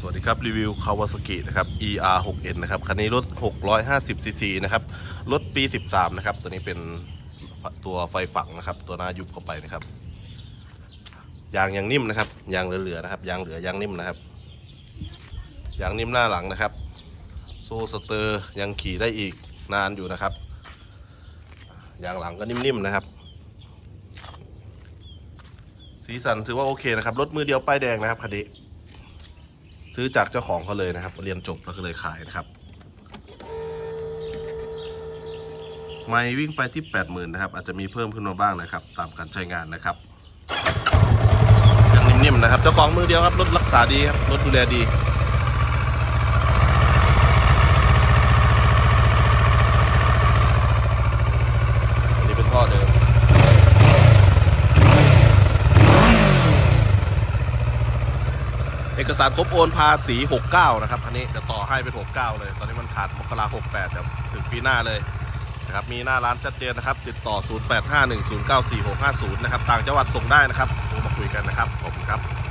สวัสดีครับ รีวิว Kawasaki นะครับ ER 6N นะครับ คันนี้รถ 650 cc นะครับ รถปี 13 นะครับ ตัวนี้เป็นตัวไฟฝังนะครับ ตัวหน้ายุบเข้าไปนะครับ ยางยังนิ่มนะครับ ยางเหลือๆนะครับ ยางเหลือยางนิ่มนะครับ ยางนิ่มหน้าหลังนะครับ โซ่สเตอร์ยังขี่ได้อีกนานอยู่นะครับ ยางหลังก็นิ่มๆนะครับสีสันถือว่าโอเคนะครับ รถมือเดียวป้ายแดงนะครับคันนี้ ซื้อจากเจ้าของเขาเลยนะครับ เรียนจบแล้วก็เลยขายนะครับไม่วิ่งไปที่ 80,000นะครับ อาจจะมีเพิ่มขึ้นมาบ้างนะครับ ตามการใช้งานนะครับยังนิ่มๆนะครับ เจ้าของมือเดียวครับ รถรักษาดีครับ รถดูแลดี อันนี้เป็นท่อเดิม เอกสารครบโอนภาษี 69 นะครับอันนี้เดี๋ยวต่อให้เป็น 69 เลย ตอนนี้มันขาดมกรา68เดี๋ยวถึงปีหน้าเลยนะครับมีหน้าร้านชัดเจนนะครับ ติดต่อ 0851094650 นะครับต่างจังหวัดส่งได้นะครับโทรมาคุยกันนะครับขอบคุณครับ